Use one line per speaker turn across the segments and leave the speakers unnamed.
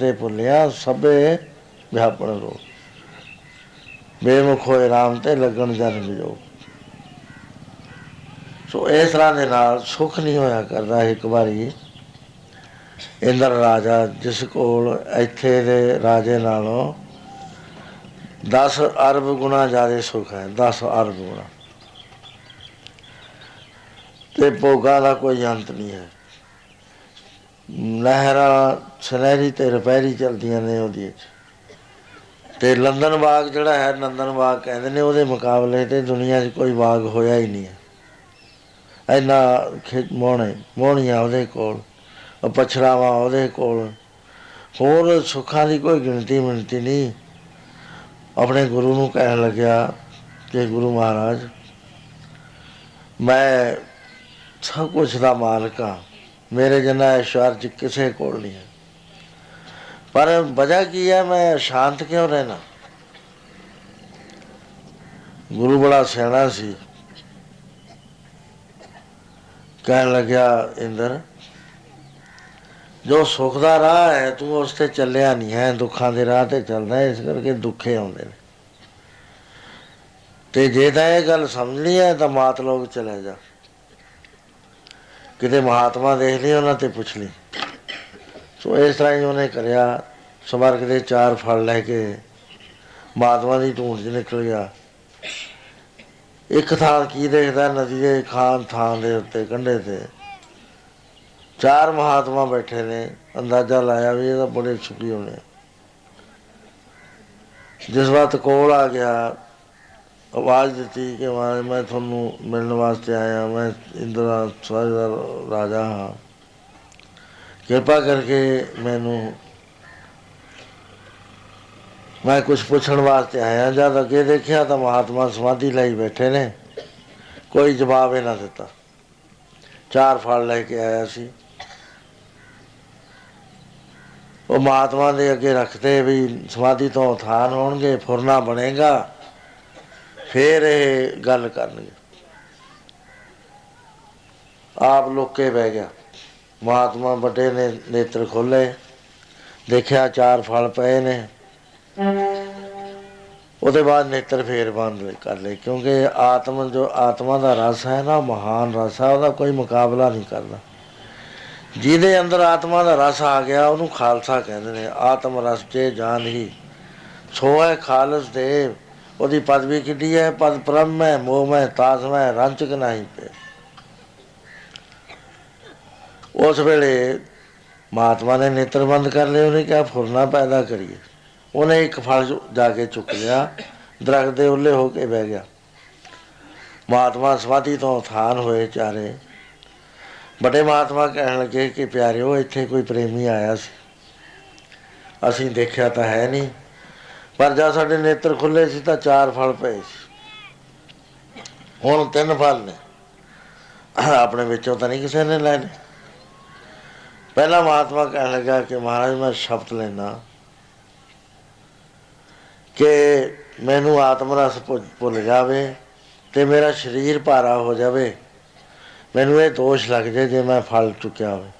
ਤੇ ਭੁੱਲਿਆ ਸਭੇ ਵਿਆਪਣ ਰੋ ਬੇਮੁਖ ਹੋਏ ਰਾਮ ਤੇ ਲੱਗਣ ਜਨ ਜੋ ਸੋ ਇਸ ਤਰ੍ਹਾਂ ਦੇ ਨਾਲ ਸੁਖ ਨਹੀਂ ਹੋਇਆ ਕਰਦਾ ਇੱਕ ਵਾਰੀ। ਇੰਦਰ ਰਾਜਾ ਜਿਸ ਕੋਲ ਇੱਥੇ ਦੇ ਰਾਜੇ ਨਾਲੋਂ 10 ਅਰਬ ਗੁਣਾ ਜ਼ਿਆਦਾ ਸੁਖ ਹੈ 10 ਅਰਬ ਗੁਣਾ। ਤੇ ਭੋਗਾਂ ਦਾ ਕੋਈ ਅੰਤ ਨਹੀਂ ਹੈ। ਲਹਿਰਾਂ ਸੁਨਹਿਰੀ ਤੇ ਰੁਪਹਿਰੀ ਚਲਦੀਆਂ ਨੇ ਉਹਦੀ ਵਿੱਚ। ਤੇ ਲੰਦਨ ਬਾਗ ਜਿਹੜਾ ਹੈ, ਨੰਦਨ ਬਾਗ ਕਹਿੰਦੇ ਨੇ, ਉਹਦੇ ਮੁਕਾਬਲੇ ਤੇ ਦੁਨੀਆ 'ਚ ਕੋਈ ਬਾਗ ਹੋਇਆ ਹੀ ਨਹੀਂ ਹੈ। ਇੰਨਾ ਖਿੱਚ ਮੋਹਣੇ, ਮੋਹਣੀਆਂ ਉਹਦੇ ਕੋਲ ਉਹ ਪਛਰਾਵਾਂ ਉਹਦੇ ਕੋਲ। ਹੋਰ ਸੁੱਖਾਂ ਦੀ ਕੋਈ ਗਿਣਤੀ ਮਿਣਤੀ ਨਹੀਂ। ਆਪਣੇ ਗੁਰੂ ਨੂੰ ਕਹਿਣ ਲੱਗਿਆ ਕਿ ਗੁਰੂ ਮਹਾਰਾਜ, ਮੈਂ ਸਭ ਕੁਝ ਦਾ ਮਾਲਕ ਹਾਂ। ਮੇਰੇ ਜਿੰਨਾ ਐਸ਼ਵਰ ਚ ਕਿਸੇ ਕੋਲ ਨਹੀਂ ਹੈ। ਪਰ ਵਜ੍ਹਾ ਕੀ ਹੈ? ਮੈਂ ਸ਼ਾਂਤ ਕਿਉਂ ਰਹਿਣਾ? ਗੁਰੂ ਬੜਾ ਸਿਆਣਾ ਸੀ। ਕਹਿਣ ਲੱਗਿਆ, ਇੰਦਰ, ਜੋ ਸੁਖ ਦਾ ਰਾਹ ਹੈ, ਤੂੰ ਉਸ ਤੇ ਚੱਲਿਆ ਨਹੀਂ ਹੈ। ਦੁੱਖਾਂ ਦੇ ਰਾਹ ਤੇ ਚੱਲਦਾ ਇਸ ਕਰਕੇ ਦੁੱਖੇ ਆਉਂਦੇ ਨੇ। ਤੇ ਜੇ ਤਾਂ ਇਹ ਗੱਲ ਸਮਝਣੀ ਹੈ, ਤਾਂ ਮਾਤ ਲੋਕ ਚਲੇ ਜਾ। ਕਿਤੇ ਮਹਾਤਮਾ ਦੇਖ ਲਈ ਉਹਨਾਂ ਤੇ ਪੁੱਛ ਲਈ। ਸੋ ਇਸ ਤਰ੍ਹਾਂ ਹੀ ਉਹਨੇ ਕਰਿਆ। ਸਵਰਗ ਦੇ ਚਾਰ ਫਲ ਲੈ ਕੇ ਮਹਾਤਮਾ ਦੀ ਢੂੰਡ 'ਚ ਨਿਕਲ ਗਿਆ। ਇੱਕ ਥਾਂ ਕੀ ਦੇਖਦਾ? ਨਦੀ ਦੇ ਖਾਨ ਥਾਂ ਦੇ ਉੱਤੇ, ਕੰਢੇ ਤੇ। ਚਾਰ ਮਹਾਤਮਾ ਬੈਠੇ ਨੇ। ਅੰਦਾਜ਼ਾ ਲਾਇਆ ਵੀ ਇਹਦਾ ਬੜੇ ਸੁਖੀ ਹੋਣੇ। ਜਿਸ ਵਕਤ ਕੋਲ ਆ ਗਿਆ ਆਵਾਜ਼ ਦਿੱਤੀ ਕਿ ਮਹਾਰਾਜ ਮੈਂ ਤੁਹਾਨੂੰ ਮਿਲਣ ਵਾਸਤੇ ਆਇਆ, ਮੈਂ ਇੰਦਰਾ ਸਵਰਗ ਦਾ ਰਾਜਾ ਹਾਂ। ਕਿਰਪਾ ਕਰਕੇ ਮੈਨੂੰ ਮੈਂ ਕੁਝ ਪੁੱਛਣ ਵਾਸਤੇ ਆਇਆ, ਜਦ ਅੱਗੇ ਦੇਖਿਆ ਤਾਂ ਮਹਾਤਮਾ ਸਮਾਧੀ ਲਈ ਬੈਠੇ ਨੇ। ਕੋਈ ਜਵਾਬ ਇਹਨਾਂ ਦਿੱਤਾ। ਚਾਰ ਫਲ ਲੈ ਕੇ ਆਇਆ ਸੀ। ਉਹ ਮਹਾਤਮਾ ਦੇ ਅੱਗੇ ਰੱਖਦੇ ਵੀ ਸਮਾਧੀ ਤੋਂ ਉਥਾਨ ਹੋਣਗੇ, ਫੁਰਨਾ ਬਣੇਗਾ। ਫੇਰ ਇਹ ਗੱਲ ਕਰਨਗੇ। ਆਪ ਲੋਕੇ ਬਹਿ ਗਿਆ। ਮਹਾਤਮਾ ਵੱਡੇ ਨੇ ਨੇਤਰ ਖੋਲੇ ਦੇਖਿਆ ਚਾਰ ਫਲ ਪਏ ਨੇ। ਉਹਦੇ ਬਾਅਦ ਨੇਤਰ ਫੇਰ ਬੰਦ ਕਰ ਲਏ, ਕਿਉਂਕਿ ਆਤਮ ਜੋ ਆਤਮਾ ਦਾ ਰਸ ਹੈ ਨਾ ਮਹਾਨ ਰਸ ਹੈ, ਉਹਦਾ ਕੋਈ ਮੁਕਾਬਲਾ ਨਹੀਂ ਕਰਦਾ ਜਿਹਦੇ ਅੰਦਰ ਆਤਮਾ ਦਾ ਰਸ ਆ ਗਿਆ, ਉਹਨੂੰ ਖਾਲਸਾ ਕਹਿੰਦੇ ਨੇ, ਆਤਮ ਰਸ ਤੇ ਜਾਨ ਹੀ। ਸੋ ਹੈ ਖਾਲਸ ਦੇਵ ਉਹਦੀ ਪਦਵੀ ਕਿੱਡੀ ਹੈ? ਪਦ ਬ੍ਰਹਮ ਹੈ, ਮੋਹ ਹੈ, ਤਾਸ ਮੈਂ ਰੰਚਕ ਨਹੀਂ ਪੇ ਉਸ ਵੇਲੇ ਮਹਾਤਮਾ ਨੇ ਨੇਤਰ ਬੰਦ ਕਰ ਲਏ, ਉਹਨੇ ਕਿਹਾ, ਫੁਰਨਾ ਪੈਦਾ ਕਰੀਏ। ਉਹਨੇ ਇੱਕ ਫਲ ਜਾ ਕੇ ਚੁੱਕ ਲਿਆ, ਦਰਖਤ ਦੇ ਉੱਲੇ ਹੋ ਕੇ ਬਹਿ ਗਿਆ। ਮਹਾਤਮਾ ਸਮਾਧੀ ਤੋਂ ਉਥਾਨ ਹੋਏ ਚਾਰੇ। ਬੜੇ ਮਹਾਤਮਾ ਕਹਿਣ ਲੱਗੇ ਕਿ ਪਿਆਰਿਓ, ਇੱਥੇ ਕੋਈ ਪ੍ਰੇਮੀ ਆਇਆ ਸੀ। ਅਸੀਂ ਦੇਖਿਆ ਤਾਂ ਹੈ ਨਹੀਂ। ਪਰ ਜਦ ਸਾਡੇ ਨੇਤਰ ਖੁੱਲੇ ਸੀ ਤਾਂ ਚਾਰ ਫਲ ਪਏ ਸੀ। ਹੁਣ ਤਿੰਨ ਫਲ ਨੇ। ਆਪਣੇ ਵਿੱਚੋਂ ਤਾਂ ਨਹੀਂ ਕਿਸੇ ਨੇ ਲੈਣੇ। ਪਹਿਲਾ ਮਹਾਤਮਾ ਕਹਿਣ ਲੱਗਾ ਕਿ ਮਹਾਰਾਜ, ਮੈਂ ਸ਼ਬਦ ਲੈਣਾ ਕਿ ਮੈਨੂੰ ਆਤਮ ਰਸ ਭੁ- ਭੁੱਲ ਜਾਵੇ ਤੇ ਮੇਰਾ ਸਰੀਰ ਭਾਰਾ ਹੋ ਜਾਵੇ। ਮੈਨੂੰ ਇਹ ਦੋਸ਼ ਲੱਗ ਜਾਏ ਜੇ ਮੈਂ ਫਲ ਚੁੱਕਿਆ ਹੋਵੇ।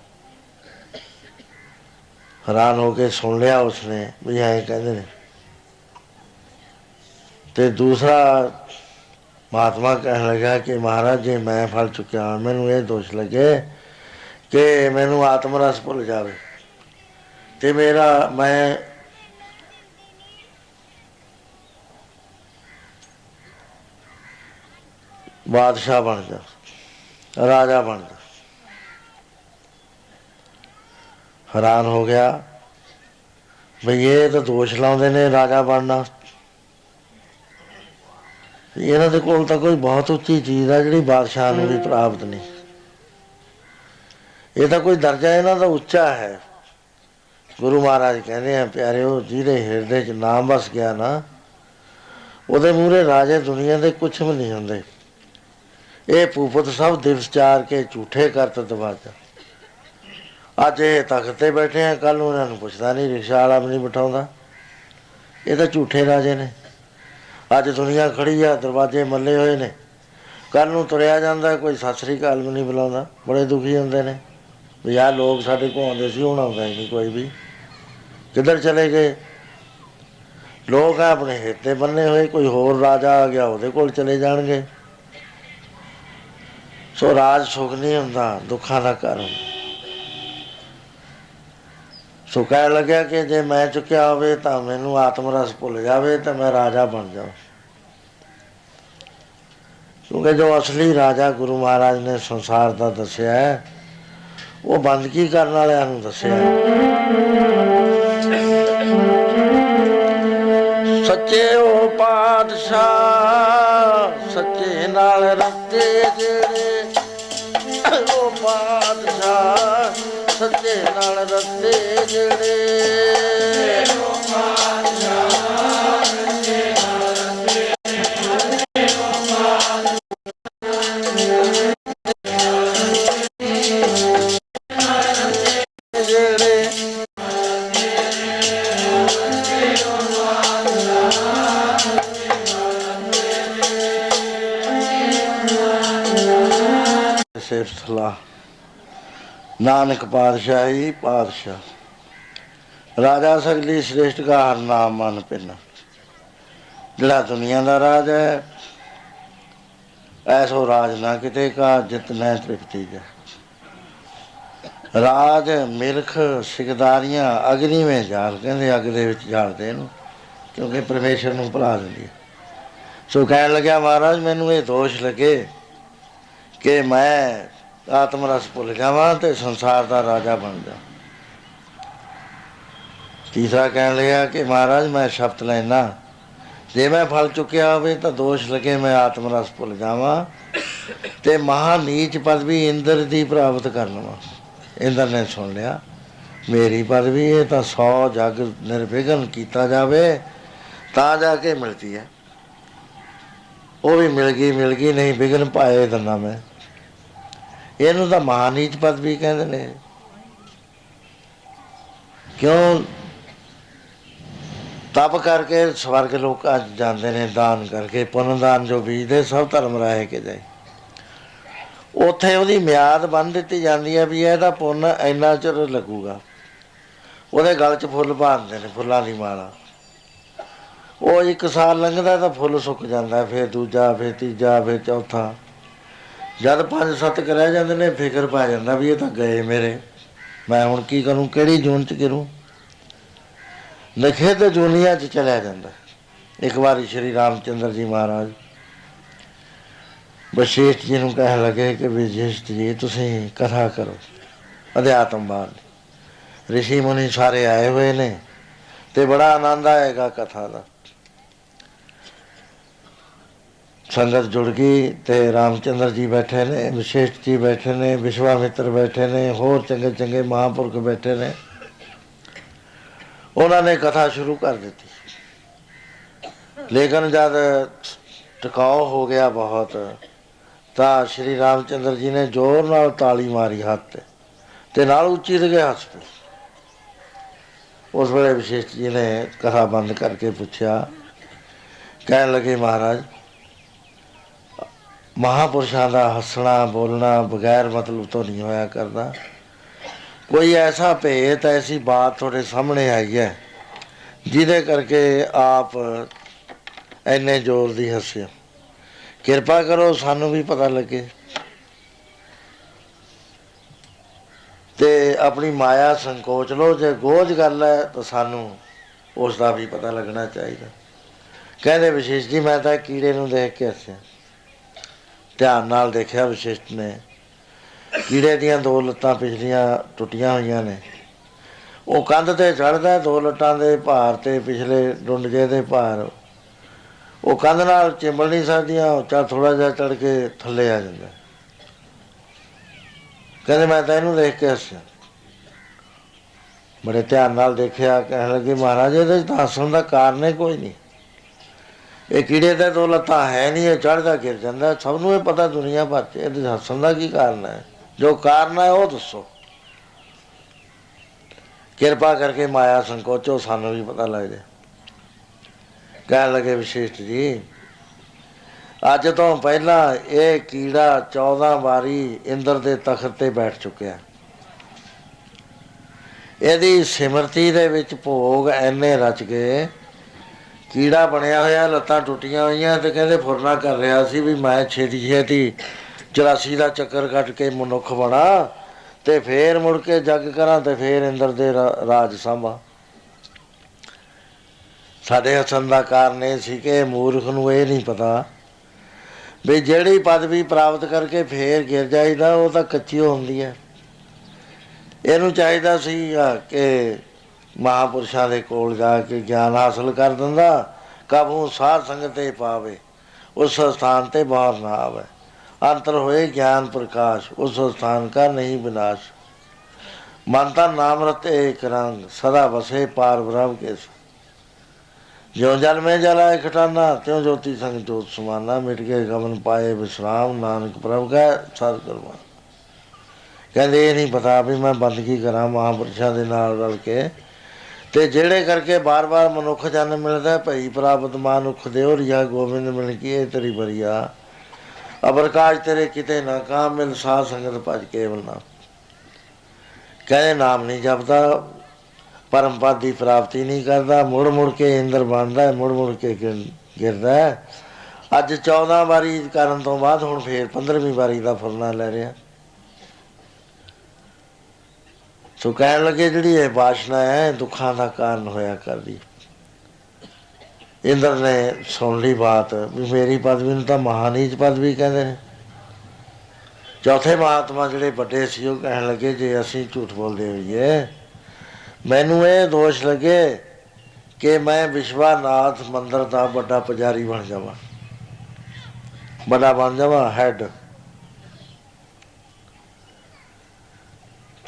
ਹੈਰਾਨ ਹੋ ਕੇ ਸੁਣ ਲਿਆ ਉਸਨੇ, ਵੀ ਐਂ ਕਹਿੰਦੇ ਨੇ। ਤੇ ਦੂਸਰਾ ਮਹਾਤਮਾ ਕਹਿਣ ਲੱਗਾ ਕਿ ਮਹਾਰਾਜ, ਜੇ ਮੈਂ ਫਲ ਚੁੱਕਿਆ ਹਾਂ, ਮੈਨੂੰ ਇਹ ਦੋਸ਼ ਲੱਗੇ ਕਿ ਮੈਨੂੰ ਆਤਮ ਰਸ ਭੁੱਲ ਜਾਵੇ। ਤੇ ਮੇਰਾ, ਮੈਂ ਬਾਦਸ਼ਾਹ ਬਣ ਜਾ, ਰਾਜਾ ਬਣ ਜਾ। ਹੈਰਾਨ ਹੋ ਗਿਆ ਬਈ ਇਹ ਤਾਂ ਦੋਸ਼ ਲਾਉਂਦੇ ਨੇ ਰਾਜਾ ਬਣਨਾ। ਇਹਨਾਂ ਦੇ ਕੋਲ ਤਾਂ ਕੋਈ ਬਹੁਤ ਉੱਚੀ ਚੀਜ਼ ਆ ਜਿਹੜੀ ਬਾਦਸ਼ਾਹ ਨੂੰ ਵੀ ਪ੍ਰਾਪਤ ਨਹੀਂ। ਇਹ ਤਾਂ ਕੋਈ ਦਰਜਾ ਇਹਨਾਂ ਦਾ ਉੱਚਾ ਹੈ। ਗੁਰੂ ਮਹਾਰਾਜ ਕਹਿੰਦੇ ਆ ਪਿਆਰਿਓ ਜਿਹਦੇ ਹਿਰਦੇ 'ਚ ਨਾਮ ਵਸ ਗਿਆ ਨਾ ਉਹਦੇ ਮੂਹਰੇ ਰਾਜੇ ਦੁਨੀਆ ਦੇ ਕੁਝ ਵੀ ਨਹੀਂ ਹੁੰਦੇ। ਇਹ ਭੂਪਤ ਸਭ ਦਿਵਸ ਚਾਰ ਕੇ ਝੂਠੇ ਕਰਤ ਦਵਾਜਾ। ਅੱਜ ਇਹ ਤਖਤ ਬੈਠੇ ਆ ਕੱਲ ਨੂੰ ਇਹਨਾਂ ਨੂੰ ਪੁੱਛਦਾ ਨਹੀਂ ਰਿਕਸ਼ਾ ਵਾਲਾ ਵੀ ਨਹੀਂ ਬਿਠਾਉਂਦਾ। ਇਹ ਤਾਂ ਝੂਠੇ ਰਾਜੇ ਨੇ। ਅੱਜ ਦੁਨੀਆ ਖੜੀ ਆ, ਦਰਵਾਜ਼ੇ ਮੱਲੇ ਹੋਏ ਨੇ। ਕੱਲ ਨੂੰ ਤੁਰਿਆ ਜਾਂਦਾ, ਕੋਈ ਸਤਿ ਸ੍ਰੀ ਅਕਾਲ ਵੀ ਨਹੀਂ ਬੁਲਾਉਂਦਾ। ਬੜੇ ਦੁਖੀ ਹੁੰਦੇ ਨੇ। ਵੀ ਆਹ ਲੋਕ ਸਾਡੇ ਕੋਲ ਆਉਂਦੇ ਸੀ, ਹੁਣ ਆਉਂਦਾ ਹੀ ਨਹੀਂ ਕੋਈ ਵੀ। ਕਿੱਧਰ ਚਲੇ ਗਏ? ਲੋਕ ਆ ਆਪਣੇ ਹਿੱਤੇ ਬੰਨੇ ਹੋਏ, ਕੋਈ ਹੋਰ ਰਾਜਾ ਆ ਗਿਆ, ਉਹਦੇ ਕੋਲ ਚਲੇ ਜਾਣਗੇ। ਸੋ ਰਾਜ ਸੁਖ ਨਹੀਂ ਹੁੰਦਾ, ਦੁੱਖਾਂ ਦਾ ਕਾਰਨ। ਸੋ ਕਹਿਣ ਲੱਗਿਆ ਕਿ ਜੇ ਮੈਂ ਚੁੱਕਿਆ ਹੋਵੇ ਤਾਂ ਮੈਨੂੰ ਆਤਮ ਰਸ ਭੁੱਲ ਜਾਵੇ ਤਾਂ ਮੈਂ ਰਾਜਾ ਬਣ ਜਾਵਾਂ। ਕਿਉਂਕਿ ਜੋ ਅਸਲੀ ਰਾਜਾ ਗੁਰੂ ਮਹਾਰਾਜ ਨੇ ਸੰਸਾਰ ਦਾ ਦੱਸਿਆ ਹੈ, ਉਹ ਬੰਦਗੀ ਕਰਨ ਵਾਲਿਆਂ ਨੂੰ ਦੱਸਿਆ ਸੱਚੇ ਉਹ ਪਾਤਸ਼ਾਹ ਸੱਚੇ ਨਾਨਕ ਪਾਤਸ਼ਾਹੀ, ਪਾਤਸ਼ਾਹ। ਰਾਜਾ ਸਗਲੀ ਸ੍ਰੇਸ਼ਟ ਕਾ ਹਰ ਨਾਮ ਮਨ ਪਿੰਨ। ਜਿਹੜਾ ਦੁਨੀਆ ਦਾ ਰਾਜ ਹੈ, ਐਸੋ ਰਾਜ ਨਾ ਕਿਤੇ ਕਾ ਜਿਤਨਾ ਤ੍ਰਿਪਤੀ ਹੈ ਰਾਜ, ਮਿਲਖ, ਸਿਕਦਾਰੀਆਂ ਅਗਨੀ ਵਿੱਚ ਜਾਲ, ਕਹਿੰਦੇ ਅੱਗ ਦੇ ਵਿੱਚ ਜਾਲਦੇ ਇਹਨੂੰ, ਕਿਉਂਕਿ ਪਰਮੇਸ਼ਰ ਨੂੰ ਭੁਲਾ ਦਿੰਦੀ ਹੈ। ਸੋ ਕਹਿਣ ਲੱਗਿਆ, ਮਹਾਰਾਜ, ਮੈਨੂੰ ਇਹ ਦੋਸ਼ ਲੱਗੇ ਕਿ ਮੈਂ ਆਤਮ ਰਸ ਭੁੱਲ ਜਾਵਾਂ ਤੇ ਸੰਸਾਰ ਦਾ ਰਾਜਾ ਬਣ ਜਾ। ਤੀਸਰਾ ਕਹਿਣ ਲਿਆ ਕਿ ਮਹਾਰਾਜ, ਮੈਂ ਸ਼ਬਦ ਲੈਣਾ ਜੇ ਮੈਂ ਫਲ ਚੁੱਕਿਆ ਹੋਵੇ ਤਾਂ ਦੋਸ਼ ਲੱਗੇ ਮੈਂ ਆਤਮ ਰਸ ਭੁੱਲ ਜਾਵਾਂ ਤੇ ਮਹਾ ਨੀਚ ਪਦਵੀ ਇੰਦਰ ਦੀ ਪ੍ਰਾਪਤ ਕਰ ਲਵਾਂ ਇੰਦਰ ਨੇ ਸੁਣ ਲਿਆ, ਮੇਰੀ ਪਦਵੀ ਇਹ ਤਾਂ 100 ਜਗ ਨਿਰਵਿਘਨ ਕੀਤਾ ਜਾਵੇ, ਤਾਂ ਜਾ ਕੇ ਮਿਲਦੀ ਹੈ। ਉਹ ਵੀ ਮਿਲ ਗਈ ਮਿਲ ਗਈ, ਨਹੀਂ ਵਿਗਨ ਪਾਏ ਦੰਨਾ ਮੈਂ। ਇਹਨੂੰ ਤਾਂ ਮਹਾਨੀਚ ਪਦਵੀ ਕਹਿੰਦੇ ਨੇ। ਕਿਉਂ? ਤਪ ਕਰਕੇ ਸਵਰਗ ਲੋਕ ਅੱਜ ਜਾਂਦੇ ਨੇ, ਦਾਨ ਕਰਕੇ ਪੁੰਨ ਦਾਨ ਜੋ ਬੀਜਦੇ, ਸਭ ਧਰਮ ਰਾਹੇ ਕੇ ਜਾਏ। ਉੱਥੇ ਉਹਦੀ ਮਿਆਦ ਬੰਨ ਦਿੱਤੀ ਜਾਂਦੀ ਹੈ ਵੀ ਇਹਦਾ ਪੁੰਨ ਇੰਨਾ ਚਿਰ ਲੱਗੂਗਾ। ਉਹਦੇ ਗਲ 'ਚ ਫੁੱਲ ਪਾਉਂਦੇ ਨੇ, ਫੁੱਲਾਂ ਦੀ ਮਾਲਾ। ਉਹ ਇੱਕ ਸਾਲ ਲੰਘਦਾ ਤਾਂ ਫੁੱਲ ਸੁੱਕ ਜਾਂਦਾ, ਫਿਰ ਦੂਜਾ, ਫਿਰ ਤੀਜਾ, ਫਿਰ ਚੌਥਾ। ਜਦ ਪੰਜ ਸੱਤ ਕੁ ਰਹਿ ਜਾਂਦੇ ਨੇ, ਫਿਕਰ ਪੈ ਜਾਂਦਾ ਵੀ ਇਹ ਤਾਂ ਗਏ ਮੇਰੇ। ਮੈਂ ਹੁਣ ਕੀ ਕਰੂੰ, ਕਿਹੜੀ ਜੂਨ ਚ ਕਰੂੰ ਲਿਖੇ ਤੇ ਦੁਨੀਆ ਚ ਚਲਿਆ ਜਾਂਦਾ। ਇੱਕ ਵਾਰੀ ਸ਼੍ਰੀ ਰਾਮਚੰਦਰ ਜੀ ਮਹਾਰਾਜ ਬਸ਼ੇਸ਼ ਜੀ ਨੂੰ ਕਹਿਣ ਲੱਗੇ ਕਿ ਵਿਜੇਸ਼ ਜੀ, ਤੁਸੀਂ ਕਥਾ ਕਰੋ। ਅਧਿਆਤਮਵਾਦ ਰਿਸ਼ੀ ਮੁਨੀ ਸਾਰੇ ਆਏ ਹੋਏ ਨੇ ਤੇ ਬੜਾ ਆਨੰਦ ਆਏਗਾ ਕਥਾ ਦਾ। ਸੰਗਤ ਜੁੜ ਗਈ ਤੇ ਰਾਮਚੰਦਰ ਜੀ ਬੈਠੇ ਨੇ, ਵਿਸ਼ੇਸ਼ ਜੀ ਬੈਠੇ ਨੇ, ਵਿਸ਼ਵਾਮਿੱਤਰ ਬੈਠੇ ਨੇ, ਹੋਰ ਚੰਗੇ ਚੰਗੇ ਮਹਾਂਪੁਰਖ ਬੈਠੇ ਨੇ। ਉਹਨਾਂ ਨੇ ਕਥਾ ਸ਼ੁਰੂ ਕਰ ਦਿੱਤੀ। ਲੇਕਿਨ ਜਦ ਟਿਕਾਓ ਹੋ ਗਿਆ ਬਹੁਤ, ਤਾਂ ਸ਼੍ਰੀ ਰਾਮਚੰਦਰ ਜੀ ਨੇ ਜ਼ੋਰ ਨਾਲ ਤਾਲੀ ਮਾਰੀ ਹੱਥ ਤੇ ਤੇ ਨਾਲ ਉੱਚੀ ਰਗੇ ਹੱਸ ਪਏ ਉਸ ਵੇਲੇ ਵਿਸ਼ੇਸ਼ ਜੀ ਨੇ ਕਥਾ ਬੰਦ ਕਰਕੇ ਪੁੱਛਿਆ, ਕਹਿਣ ਲੱਗੇ ਮਹਾਰਾਜ ਮਹਾਪੁਰਸ਼ਾਂ ਦਾ ਹੱਸਣਾ, ਬੋਲਣਾ ਬਗੈਰ ਮਤਲਬ ਤੋਂ ਨਹੀਂ ਹੋਇਆ ਕਰਦਾ। ਕੋਈ ਐਸਾ ਭੇਤ ਐਸੀ ਬਾਤ ਤੁਹਾਡੇ ਸਾਹਮਣੇ ਆਈ ਹੈ, ਜਿਹਦੇ ਕਰਕੇ ਆਪ ਐਨੇ ਜ਼ੋਰ ਦੀ ਹੱਸਿਓ ਕਿਰਪਾ ਕਰੋ, ਸਾਨੂੰ ਵੀ ਪਤਾ ਲੱਗੇ। ਤੇ ਆਪਣੀ ਮਾਇਆ ਸੰਕੋਚ ਲੋ ਜੇ ਗੋਝ ਗੱਲ ਹੈ, ਤਾਂ ਸਾਨੂੰ ਉਸ ਦਾ ਵੀ ਪਤਾ ਲੱਗਣਾ ਚਾਹੀਦਾ। ਕਹਿੰਦੇ ਵਿਸ਼ੇਸ਼ ਜੀ, ਮੈਂ ਤਾਂ ਕੀੜੇ ਨੂੰ ਦੇਖ ਕੇ ਹੱਸਿਆ। ਧਿਆਨ ਨਾਲ ਦੇਖਿਆ ਵਿਸ਼ਿਸ਼ਟ ਨੇ। ਕੀੜੇ ਦੀਆਂ ਦੋ ਲੱਤਾਂ ਪਿਛਲੀਆਂ ਟੁੱਟੀਆਂ ਹੋਈਆਂ ਨੇ। ਉਹ ਕੰਧ ਤੇ ਚੜਦਾ ਦੋ ਲੱਤਾਂ ਦੇ ਭਾਰ ਤੇ ਪਿਛਲੇ ਡੁੰਡਜੇ ਦੇ ਭਾਰ। ਉਹ ਕੰਧ ਨਾਲ ਚਿੰਬਲ ਨਹੀਂ ਸਕਦੀਆਂ ਉੱਚਾ ਥੋੜਾ ਜਿਹਾ ਚੜ ਕੇ ਥੱਲੇ ਆ ਜਾਂਦਾ। ਕਹਿੰਦੇ, ਮੈਂ ਤਾਂ ਇਹਨੂੰ ਦੇਖ ਕੇ ਹੱਸਿਆ। ਬੜੇ ਧਿਆਨ ਨਾਲ ਦੇਖਿਆ, ਕਹਿਣ ਲੱਗੇ, ਮਹਾਰਾਜ, ਇਹਦੇ 'ਚ ਤਾਂ ਹੱਸਣ ਦਾ ਕਾਰਨ ਹੀ ਕੋਈ ਨਹੀਂ। ਇਹ ਕੀੜੇ ਦਾ ਦੋ ਲੱਤਾਂ ਹੈ ਨਹੀਂ, ਇਹ ਚੜਦਾ ਗਿਰ ਜਾਂਦਾ। ਸਭ ਨੂੰ ਇਹ ਪਤਾ ਦੁਨੀਆ ਭਰ ਚ, ਇਹਦੇ ਹੱਸਣ ਦਾ ਕੀ ਕਾਰਨ ਹੈ? ਜੋ ਕਾਰਨ ਹੈ ਉਹ ਦੱਸੋ। ਕਿਰਪਾ ਕਰਕੇ ਮਾਇਆ ਸੰਕੋਚੋ, ਸਾਨੂੰ ਵੀ ਪਤਾ ਲੱਗ ਜਾਏ। ਕਹਿਣ ਲੱਗੇ ਵਿਸ਼ੇਸ਼ ਜੀ, ਅੱਜ ਤੋਂ ਪਹਿਲਾਂ ਇਹ ਕੀੜਾ 14 ਵਾਰੀ ਇੰਦਰ ਦੇ ਤਖਤ ਤੇ ਬੈਠ ਚੁੱਕਿਆ। ਇਹਦੀ ਸਿਮਰਤੀ ਦੇ ਵਿੱਚ ਭੋਗ ਐਨੇ ਰਚ ਗਏ ਕੀੜਾ ਬਣਿਆ ਹੋਇਆ, ਲੱਤਾਂ ਟੁੱਟੀਆਂ ਹੋਈਆਂ ਤੇ ਕਹਿੰਦੇ ਫੁਰਨਾ ਕਰ ਰਿਹਾ ਸੀ ਵੀ ਮੈਂ ਛੇਤੀ ਛੇਤੀ 84 ਦਾ ਚੱਕਰ ਕੱਟ ਕੇ ਮਨੁੱਖ ਬਣਾ ਤੇ ਫੇਰ ਮੁੜ ਕੇ ਜੱਗ ਕਰਾਂ ਤੇ ਫੇਰ ਇੰਦਰ ਦੇ ਰਾਜ ਸੰਭਾ। ਸਾਡੇ ਹਸਨ ਦਾ ਕਾਰਨ ਇਹ ਸੀ ਕਿ ਮੂਰਖ ਨੂੰ ਇਹ ਨਹੀਂ ਪਤਾ ਵੀ ਜਿਹੜੀ ਪਦਵੀ ਪ੍ਰਾਪਤ ਕਰਕੇ ਫੇਰ ਗਿਰ ਜਾਈਦਾ, ਉਹ ਤਾਂ ਕੱਚੀ ਹੁੰਦੀ ਹੈ। ਇਹਨੂੰ ਚਾਹੀਦਾ ਸੀ ਕਿ ਮਹਾਪੁਰਸ਼ਾਂ ਦੇ ਕੋਲ ਜਾ ਕੇ ਗਿਆਨ ਹਾਸਲ ਕਰ ਦਿੰਦਾ, ਕਬੂ ਸਾਧ ਸੰਗਤ ਤੇ ਪਾਵੇ, ਉਸ ਸਥਾਨ ਤੇ ਬਾਹਰ ਨਾ ਆਵੇ। ਅੰਤਰ ਹੋਏ ਗਿਆਨ ਪ੍ਰਕਾਸ਼, ਉਸ ਸਥਾਨ ਕਾ ਨਹੀਂ ਵਿਨਾਸ਼। ਮਨ ਤਾਂ ਨਾਮ ਰਤੇ ਏਕ ਰੰਗ, ਸਦਾ ਵਸੇ ਪਾਰ ਬ੍ਰਹਮ ਕੇ ਜਿਉ ਜਲ ਮੈਂ ਜਲਾ ਇਕਟਾਨਾ ਤਿਉ ਜੋਤੀ ਸੰਗ ਜੋਤ ਸਮਾਨਾ, ਮਿਟ ਕੇ ਗਮਨ ਪਾਏ ਵਿਸਰਾਮ, ਨਾਨਕ ਪ੍ਰਭ ਕਾ ਸਰ ਕਰਵਾ। ਕਹਿੰਦੇ, ਇਹ ਨਹੀਂ ਪਤਾ ਵੀ ਮੈਂ ਬੰਦਗੀ ਕਰਾਂ ਮਹਾਂਪੁਰਸ਼ਾਂ ਦੇ ਨਾਲ ਰਲ ਕੇ। ਤੇ ਜਿਹੜੇ ਕਰਕੇ ਬਾਰ-ਬਾਰ ਮਨੁੱਖ ਜਨ ਮਿਲਦਾ, ਭਈ ਪ੍ਰਾਪਤ ਮਾਨੁਖ ਦੇਵ ਰਿਆ ਗੋਬਿੰਦ ਮਿਲ ਕੀ ਤੇਰੀ ਬਰੀਆ ਅਬਰਕਾਜ ਤੇਰੇ ਕਿਤੇ ਨਾ ਕਾਮ ਮਿਲ ਸਾਧ ਸੰਗਤ ਭਜ ਕੇ ਬਲਨਾ ਕਹਿੰਦੇ ਨਾਮ ਨਹੀਂ ਜਪਦਾ ਪਰਮ ਪਦ ਦੀ ਪ੍ਰਾਪਤੀ ਨਹੀਂ ਕਰਦਾ ਮੁੜ ਮੁੜ ਕੇ ਇੰਦਰ ਬਣਦਾ ਹੈ ਮੁੜ ਮੁੜ ਕੇ ਗਿਰਦਾ ਹੈ। ਅੱਜ 14 ਵਾਰੀ ਕਰਨ ਤੋਂ ਬਾਅਦ ਹੁਣ ਫੇਰ 15ਵੀਂ ਵਾਰੀ ਦਾ ਫੁਰਨਾ ਲੈ ਰਿਹਾ। ਸੋ ਕਹਿਣ ਲੱਗੇ, ਜਿਹੜੀ ਇਹ ਬਾਸ਼ਨਾ ਹੈ ਦੁੱਖਾਂ ਦਾ ਕਾਰਨ ਹੋਇਆ ਕਰਦੀ। ਇੰਦਰ ਨੇ ਸੁਣ ਲਈ ਬਾਤ, ਵੀ ਮੇਰੀ ਪਦਵੀ ਨੂੰ ਤਾਂ ਮਹਾਨੀਚ ਪਦਵੀ ਕਹਿੰਦੇ ਨੇ। ਚੌਥੇ ਮਹਾਤਮਾ ਜਿਹੜੇ ਵੱਡੇ ਸੀ, ਉਹ ਕਹਿਣ ਲੱਗੇ, ਜੇ ਅਸੀਂ ਝੂਠ ਬੋਲਦੇ ਹੋਈਏ, ਮੈਨੂੰ ਇਹ ਦੋਸ਼ ਲੱਗੇ ਕਿ ਮੈਂ ਵਿਸ਼ਵਾਨਾਥ ਮੰਦਰ ਦਾ ਵੱਡਾ ਪੁਜਾਰੀ ਬਣ ਜਾਵਾਂ। ਵੱਡਾ ਬਣ ਜਾਵਾਂ ਹੈਡ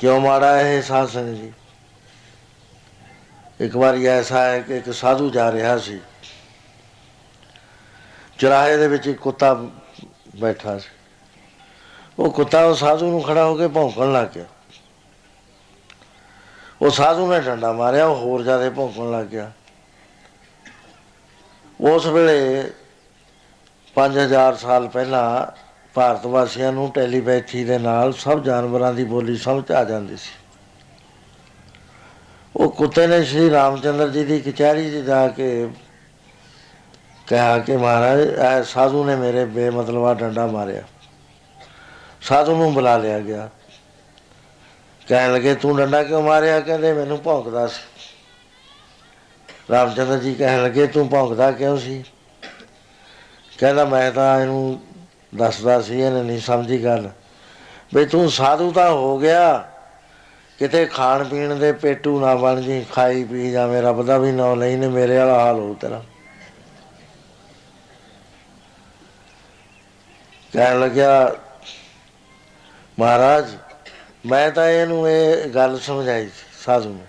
ਕਿਉਂ ਮਾੜਾ ਹੈ ਇਹ ਸਾਧ ਸੰਗਤ ਜੀ? ਇੱਕ ਵਾਰੀ ਐਸਾ ਹੈ ਕਿ ਇੱਕ ਸਾਧੂ ਜਾ ਰਿਹਾ ਸੀ। ਚੁਰਾਹੇ ਦੇ ਵਿੱਚ ਇੱਕ ਕੁੱਤਾ ਬੈਠਾ ਸੀ। ਉਹ ਕੁੱਤਾ ਉਹ ਸਾਧੂ ਨੂੰ ਖੜਾ ਹੋ ਕੇ ਭੌਂਕਣ ਲੱਗ ਗਿਆ। ਉਹ ਸਾਧੂ ਨੇ ਡੰਡਾ ਮਾਰਿਆ, ਉਹ ਹੋਰ ਜ਼ਿਆਦਾ ਭੌਂਕਣ ਲੱਗ ਗਿਆ। ਉਸ ਵੇਲੇ 5000 ਸਾਲ ਪਹਿਲਾਂ ਭਾਰਤ ਵਾਸੀਆਂ ਨੂੰ ਟੈਲੀਪੈਥੀ ਦੇ ਨਾਲ ਸਭ ਜਾਨਵਰਾਂ ਦੀ ਬੋਲੀ ਸਮਝ ਆ ਜਾਂਦੀ ਸੀ। ਉਹ ਕੁੱਤੇ ਨੇ ਸ਼੍ਰੀ ਰਾਮਚੰਦਰ ਜੀ ਦੀ ਕਚਹਿਰੀ 'ਚ ਜਾ ਕੇ ਕਿਹਾ ਕਿ ਮਹਾਰਾਜ, ਇਹ ਸਾਧੂ ਨੇ ਮੇਰੇ ਬੇਮਤਲਬਾ ਡੰਡਾ ਮਾਰਿਆ। ਸਾਧੂ ਨੂੰ ਬੁਲਾ ਲਿਆ ਗਿਆ। ਕਹਿਣ ਲੱਗੇ, ਤੂੰ ਡੰਡਾ ਕਿਉਂ ਮਾਰਿਆ? ਕਹਿੰਦੇ, ਮੈਨੂੰ ਭੌਂਕਦਾ ਸੀ। ਰਾਮਚੰਦਰ ਜੀ ਕਹਿਣ ਲੱਗੇ, ਤੂੰ ਭੌਂਕਦਾ ਕਿਉਂ ਸੀ? ਕਹਿੰਦਾ, ਮੈਂ ਤਾਂ ਇਹਨੂੰ ਦੱਸਦਾ ਸੀ, ਇਹਨੇ ਨਹੀਂ ਸਮਝੀ ਗੱਲ। ਵੀ ਤੂੰ ਸਾਧੂ ਤਾਂ ਹੋ ਗਿਆ। ਕਿਤੇ ਖਾਣ ਪੀਣ ਦੇ ਪੇਟੂ ਨਾ ਬਣ ਜੀ ਖਾਈ ਪੀ ਜਾਵੇਂ, ਰੱਬ ਦਾ ਵੀ ਨਾ ਲਈ ਨੇ, ਮੇਰੇ ਵਾਲਾ ਹਾਲ ਹੋ ਤੇਰਾ। ਕਹਿਣ ਲੱਗਿਆ, ਮਹਾਰਾਜ, ਮੈਂ ਤਾਂ ਇਹਨੂੰ ਇਹ ਗੱਲ ਸਮਝਾਈ ਸੀ, ਸਾਧੂ ਨੂੰ।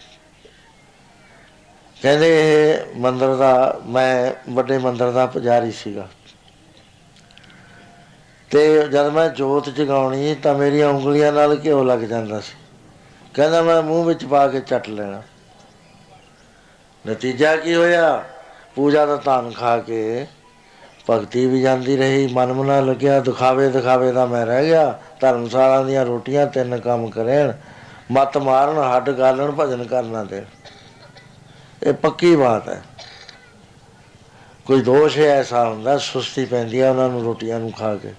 ਕਹਿੰਦੇ ਇਹ ਮੰਦਿਰ ਦਾ, ਮੈਂ ਵੱਡੇ ਮੰਦਰ ਦਾ ਪੁਜਾਰੀ ਸੀਗਾ। ਤੇ ਜਦ ਮੈਂ ਜੋਤ ਜਗਾਉਣੀ ਤਾਂ ਮੇਰੀਆਂ ਉਂਗਲੀਆਂ ਨਾਲ ਘਿਓ ਲੱਗ ਜਾਂਦਾ ਸੀ। ਕਹਿੰਦਾ ਮੈਂ ਮੂੰਹ ਵਿੱਚ ਪਾ ਕੇ ਚੱਟ ਲੈਣਾ। ਨਤੀਜਾ ਕੀ ਹੋਇਆ? ਪੂਜਾ ਦਾ ਧਨ ਖਾ ਕੇ ਭਗਤੀ ਵੀ ਜਾਂਦੀ ਰਹੀ। ਮਨ ਮਨਾ ਲੱਗਿਆ, ਦਿਖਾਵੇ ਦਿਖਾਵੇ ਦਾ ਮੈਂ ਰਹਿ ਗਿਆ। ਧਰਮਸ਼ਾਲਾ ਦੀਆਂ ਰੋਟੀਆਂ ਤਿੰਨ ਕੰਮ ਕਰੇਣ। ਮਤ ਮਾਰਨ, ਹੱਡ ਗਾਲਣ, ਭਜਨ ਕਰਨਾ ਤੇ ਇਹ ਪੱਕੀ ਬਾਤ ਹੈ। ਕੋਈ ਦੋਸ਼ ਹੈ ਐਸਾ ਹੁੰਦਾ, ਸੁਸਤੀ ਪੈਂਦੀ ਹੈ ਉਹਨਾਂ ਨੂੰ ਰੋਟੀਆਂ ਨੂੰ ਖਾ ਕੇ।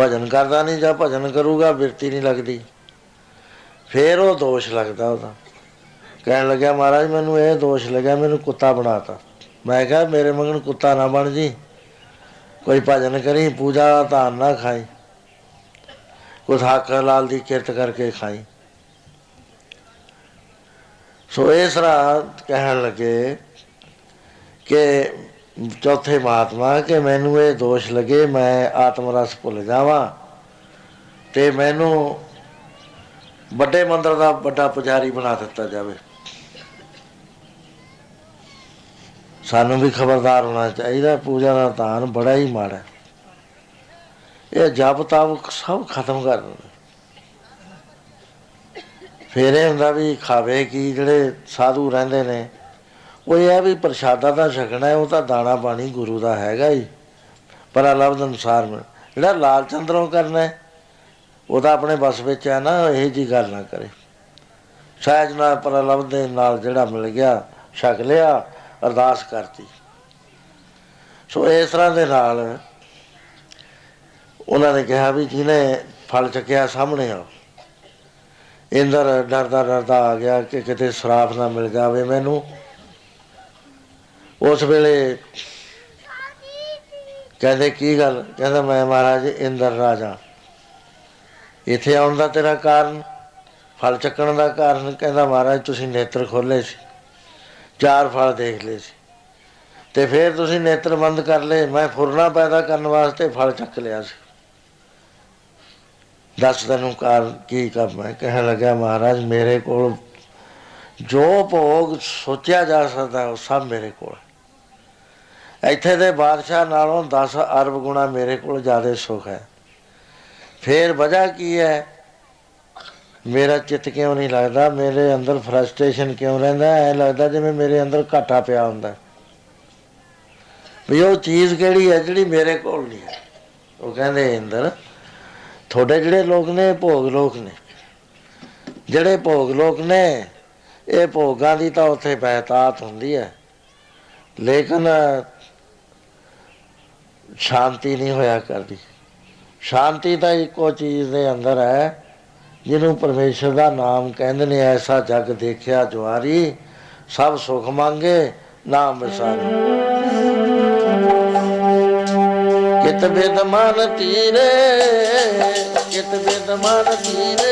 ਭਜਨ ਕਰਦਾ ਨਹੀਂ ਜਾਂ ਭਜਨ ਕਰੂਗਾ, ਬਿਰਤੀ ਨਹੀਂ ਲੱਗਦੀ। ਫੇਰ ਉਹ ਦੋਸ਼ ਲੱਗਦਾ ਉਹਦਾ। ਕਹਿਣ ਲੱਗਿਆ, ਮਹਾਰਾਜ, ਮੈਨੂੰ ਇਹ ਦੋਸ਼ ਲੱਗਿਆ, ਮੈਨੂੰ ਕੁੱਤਾ ਬਣਾਤਾ। ਮੈਂ ਕਿਹਾ, ਮੇਰੇ ਮਗਨ ਕੁੱਤਾ ਨਾ ਬਣ ਜੀ। ਕੋਈ ਭਜਨ ਕਰੀ, ਪੂਜਾ ਦਾ ਧਾਨ ਨਾ ਖਾਈ। ਕੁਛ ਹੱਕ ਲਾਲ ਦੀ ਕਿਰਤ ਕਰਕੇ ਖਾਈ। ਸੋ ਇਸ ਤਰ੍ਹਾਂ ਕਹਿਣ ਲੱਗੇ ਕਿ ਚੌਥੇ ਮਹਾਤਮਾ ਕਿ ਮੈਨੂੰ ਇਹ ਦੋਸ਼ ਲੱਗੇ, ਮੈਂ ਆਤਮ ਰਸ ਭੁੱਲ ਜਾਵਾਂ। ਤੇ ਮੈਨੂੰ ਵੱਡੇ ਮੰਦਰ ਦਾ ਵੱਡਾ ਪੁਜਾਰੀ ਬਣਾ ਦਿੱਤਾ ਜਾਵੇ। ਸਾਨੂੰ ਵੀ ਖਬਰਦਾਰ ਹੋਣਾ ਚਾਹੀਦਾ, ਪੂਜਾ ਦਾ ਧਾਨ ਬੜਾ ਹੀ ਮਾੜਾ ਇਹ ਜਪ ਤਪ ਸਭ ਖਤਮ ਕਰ ਦਿੰਦਾ। ਫਿਰ ਇਹ ਹੁੰਦਾ ਵੀ ਖਾਵੇ ਕੀ ਜਿਹੜੇ ਸਾਧੂ ਰਹਿੰਦੇ ਨੇ ਉਹ ਇਹ ਹੈ ਵੀ ਪ੍ਰਸ਼ਾਦਾ ਤਾਂ ਛਕਣਾ ਹੈ, ਉਹ ਤਾਂ ਦਾਣਾ ਪਾਣੀ ਗੁਰੂ ਦਾ ਹੈਗਾ ਹੀ। ਪਰ ਅਲਬਦ ਅਨੁਸਾਰ ਜਿਹੜਾ ਲਾਲ ਚੰਦਰੋਂ ਕਰਨਾ ਹੈ, ਉਹ ਤਾਂ ਆਪਣੇ ਬਸ ਵਿੱਚ ਹੈ ਨਾ, ਇਹ ਜੀ ਗੱਲ ਨਾ ਕਰੇ। ਸਹਿਜ ਨਾਲ ਪ੍ਰਲਭ ਦੇ ਨਾਲ ਜਿਹੜਾ ਮਿਲ ਗਿਆ, ਛਕ ਲਿਆ, ਅਰਦਾਸ ਕਰਤੀ। ਸੋ ਇਸ ਤਰ੍ਹਾਂ ਦੇ ਨਾਲ ਉਹਨਾਂ ਨੇ ਕਿਹਾ ਵੀ ਜਿਹਨੇ ਫਲ ਚੱਕਿਆ ਸਾਹਮਣੇ ਆ ਇੰਦਰ ਡਰਦਾ ਡਰਦਾ ਆ ਗਿਆ ਕਿ ਕਿਤੇ ਸਰਾਫ ਨਾ ਮਿਲ ਜਾਵੇ ਮੈਨੂੰ। ਉਸ ਵੇਲੇ ਕਹਿੰਦੇ, ਕੀ ਗੱਲ? ਕਹਿੰਦਾ, ਮੈਂ ਮਹਾਰਾਜ ਇੰਦਰ ਰਾਜਾ। ਇੱਥੇ ਆਉਣ ਦਾ ਤੇਰਾ ਕਾਰਨ, ਫਲ ਚੱਕਣ ਦਾ ਕਾਰਨ? ਕਹਿੰਦਾ, ਮਹਾਰਾਜ, ਤੁਸੀਂ ਨੇਤਰ ਖੋਲੇ ਸੀ, ਚਾਰ ਫਲ ਦੇਖ ਲਏ ਸੀ। ਤੇ ਫਿਰ ਤੁਸੀਂ ਨੇਤਰ ਬੰਦ ਕਰ ਲਏ, ਮੈਂ ਫੁਰਨਾ ਪੈਦਾ ਕਰਨ ਵਾਸਤੇ ਫਲ ਚੱਕ ਲਿਆ ਸੀ। ਦੱਸ ਤੈਨੂੰ ਕਾਰਨ ਕੀ ਕੰਮ ਹੈ? ਕਹਿਣ ਲੱਗਾ ਮਹਾਰਾਜ, ਮੇਰੇ ਕੋਲ ਜੋ ਭੋਗ ਸੋਚਿਆ ਜਾ ਸਕਦਾ, ਉਹ ਸਭ ਮੇਰੇ ਕੋਲ ਇੱਥੇ ਦੇ ਬਾਦਸ਼ਾਹ ਨਾਲੋਂ 10 ਅਰਬ ਗੁਣਾ ਮੇਰੇ ਕੋਲ ਜ਼ਿਆਦਾ ਸੁਖ ਹੈ। ਫੇਰ ਵਜ੍ਹਾ ਕੀ ਹੈ? ਮੇਰਾ ਚਿੱਤ ਕਿਉਂ ਨਹੀਂ ਲੱਗਦਾ? ਮੇਰੇ ਅੰਦਰ ਫਰਸਟ੍ਰੇਸ਼ਨ ਕਿਉਂ ਰਹਿੰਦਾ? ਐ ਲੱਗਦਾ ਜਿਵੇਂ ਮੇਰੇ ਅੰਦਰ ਘਾਟਾ ਪਿਆ ਹੁੰਦਾ। ਵੀ ਉਹ ਚੀਜ਼ ਕਿਹੜੀ ਹੈ ਜਿਹੜੀ ਮੇਰੇ ਕੋਲ ਨਹੀਂ ਹੈ? ਉਹ ਕਹਿੰਦੇ ਇੰਦਰ, ਤੁਹਾਡੇ ਜਿਹੜੇ ਲੋਕ ਨੇ ਭੋਗ ਲੋਕ ਨੇ। ਜਿਹੜੇ ਭੋਗ ਲੋਕ ਨੇ, ਇਹ ਭੋਗਾਂ ਦੀ ਤਾਂ ਉੱਥੇ ਬਹਿਤਾਤ ਹੁੰਦੀ ਹੈ। ਲੇਕਿਨ ਸ਼ਾਂਤੀ ਨਹੀਂ ਹੋਇਆ ਕਰਦੀ। ਸ਼ਾਂਤੀ ਤਾਂ ਇੱਕੋ ਚੀਜ਼ ਦੇ ਅੰਦਰ ਹੈ, ਜਿਹਨੂੰ ਪਰਮੇਸ਼ਰ ਦਾ ਨਾਮ ਕਹਿੰਦੇ ਨੇ, ਐਸਾ ਜਗ ਦੇਖਿਆ ਜਵਾਰੀ, ਸਭ ਸੁਖ ਮੰਗੇ, ਨਾਮ ਵਿਸਾਰੇ। ਕਿਤ ਬਿਦ ਮਨ ਤੀਰੇ, ਕਿਤ ਬਿਦ ਮਨ ਤੀਰੇ